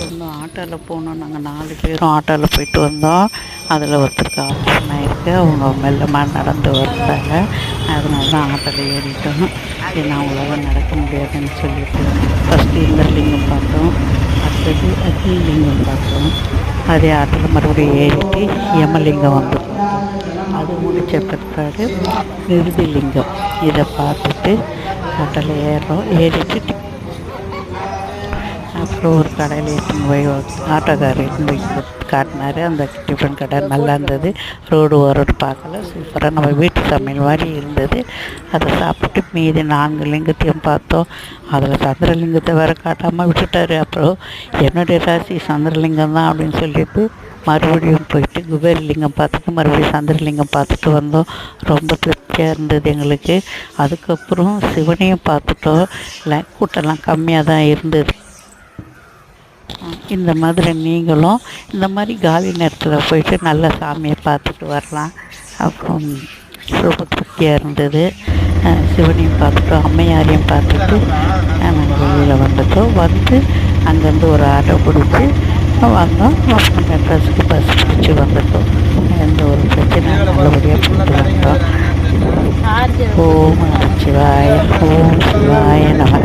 வந்தோம் ஆட்டோவில் போனோம் நாங்கள் நாலு பேரும் ஆட்டோவில் போயிட்டு வந்தோம். அதில் ஒருத்தருக்கு ஆப்ரேஷன் ஆகிருக்கு அவங்க மெல்லமாக நடந்து வர்றாங்க. அதனால தான் ஆட்டோவில் ஏறிட்டோம் ஏன்னா அவங்களால நடக்க முடியாதுன்னு சொல்லிட்டு ஃபஸ்ட்டு இந்திரலிங்கம் பார்த்தோம். அடுத்தது அக்னிலிங்கம் பார்த்தோம். அதே ஆட்டோவில் மறுபடியும் ஏறிட்டு யமலிங்கம் வந்து அது முடித்த பிற்பாடு நிருதிலிங்கம் இதை பார்த்துட்டு ஆட்டோவில் ஏறுறோம் ஏறிட்டு அப்புறம் ஒரு கடையில் எடுத்துன்னு போய் ஆட்டோக்காரர் எடுத்துன்னு போய் காட்டினார். அந்த டிஃபன் கடை நல்லா இருந்தது. ரோடு ஓரோடு பார்க்கல. சூப்பராக நம்ம வீட்டு சமையல் மாதிரி இருந்தது. அதை சாப்பிட்டு மீதி நான்கு லிங்கத்தையும் பார்த்தோம். அதில் சந்திரலிங்கத்தை வேற காட்டாமல் விட்டுட்டாரு. அப்புறம் என்னுடைய ராசி சந்திரலிங்கம் தான் அப்படின்னு சொல்லிட்டு மறுபடியும் போயிட்டு குபேரலிங்கம் பார்த்துட்டு மறுபடியும் சந்திரலிங்கம் பார்த்துட்டு வந்தோம். ரொம்ப திருப்தியாக இருந்தது எங்களுக்கு. அதுக்கப்புறம் சிவனையும் பார்த்துட்டோம். இல்லை கூட்டம்லாம் கம்மியாக தான் இருந்தது. இந்த மாதிரி நீங்களும் இந்த மாதிரி காலி நேரத்தில் போயிட்டு நல்ல சாமியை பார்த்துட்டு வரலாம். அப்புறம் ரொம்ப திருப்தியாக இருந்தது. சிவனையும் பார்த்துட்டோம் அம்மையாரையும் பார்த்துட்டு நாங்கள் வெளியில் வந்துட்டோம். வந்து அங்கேருந்து ஒரு ஆட்டோ பிடிச்சி வந்தோம். அப்புறம் மெட்ராஸுக்கு பஸ் பிடிச்சி வந்துட்டோம். எந்த ஒரு பிரச்சனையும் நல்லபடியாக போயிட்டு வந்தோம். ஓம் சிவாய ஓம் சிவாய நம